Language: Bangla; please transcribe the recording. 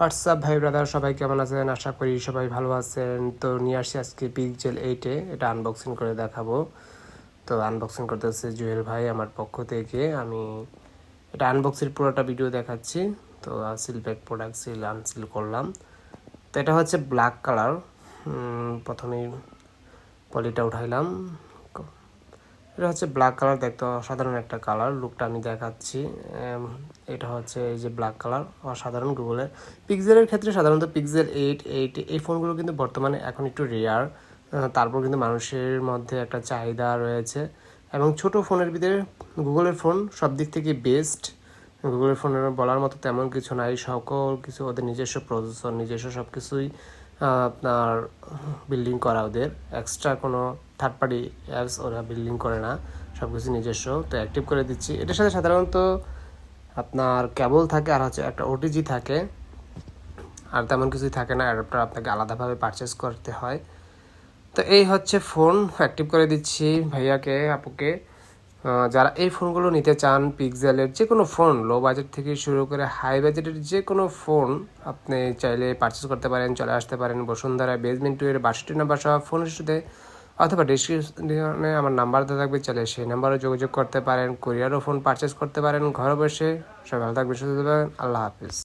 হোয়াটসঅ্যাপ ভাই ব্রাদার সবাই কেমন আছেন? আশা করি সবাই ভালো আছেন। তো নিয়ে আসছি আজকে পিকজেল এইটে এটা আনবক্সিং করে দেখাবো। তো আনবক্সিং করতেছে জুয়েল ভাই আমার পক্ষ থেকে। আমি এটা আনবক্সিং পুরোটা ভিডিও দেখাচ্ছি। তো seal pack product seal unseal করলাম। তো এটা হচ্ছে ব্ল্যাক কালার প্রথমেই পলিটা উঠাইলাম। এটা হচ্ছে ব্ল্যাক কালার দেখতে অসাধারণ একটা কালার লুকটা আমি দেখাচ্ছি। এটা হচ্ছে এই যে ব্ল্যাক কালার অসাধারণ গুগলের পিক্সেলের ক্ষেত্রে সাধারণত পিক্সেল এইট এইট এই ফোনগুলো কিন্তু বর্তমানে এখন একটু রেয়ার তারপর কিন্তু মানুষের মধ্যে একটা চাহিদা রয়েছে। এবং ছোট ফোনের ভিতরে গুগলের ফোন সব দিক থেকে বেস্ট গুগলের ফোনের বলার মতো তেমন কিছু নাই। সকল কিছু ওদের নিজস্ব প্রসেসর, নিজস্ব সব কিছুই আপনার বিল্ডিং করা ওদের। এক্সট্রা কোনো থার্ড পার্টি অ্যাপস ওরা বিল্ডিং করে না। সব কিছু নিজস্ব। তো অ্যাক্টিভ করে দিচ্ছি। এটার সাথে সাধারণত আপনার কেবল থাকে আর হচ্ছে একটা ওটিজি থাকে। আর তেমন কিছুই থাকে না। অ্যাডাপ্টার আপনাকে আলাদাভাবে পারচেস করতে হয়। তো এই হচ্ছে ফোন অ্যাক্টিভ করে দিচ্ছি ভাইয়াকে, আপুকে। যারা এই ফোনগুলো নিতে চান পিক্সেলের যে কোনো ফোন লো বাজেট থেকে শুরু করে হাই বাজেটের যে কোনো ফোন আপনি চাইলে পারচেস করতে পারেন, চলে আসতে পারেন বসুন্ধরা বেসমেন্ট টু এর বাষট্টি নাম্বার সহ ফোনের সাথে অথবা ডিসক্রিপশনে আমার নাম্বার দেওয়া থাকবে, চাইলে সেই নাম্বারে যোগাযোগ করতে পারেন কুরিয়ারও ফোন পারচেস করতে পারেন, ঘরে বসে। সবাই ভালো থাকবে সুস্থ থাকবেন, আল্লাহ হাফিজ।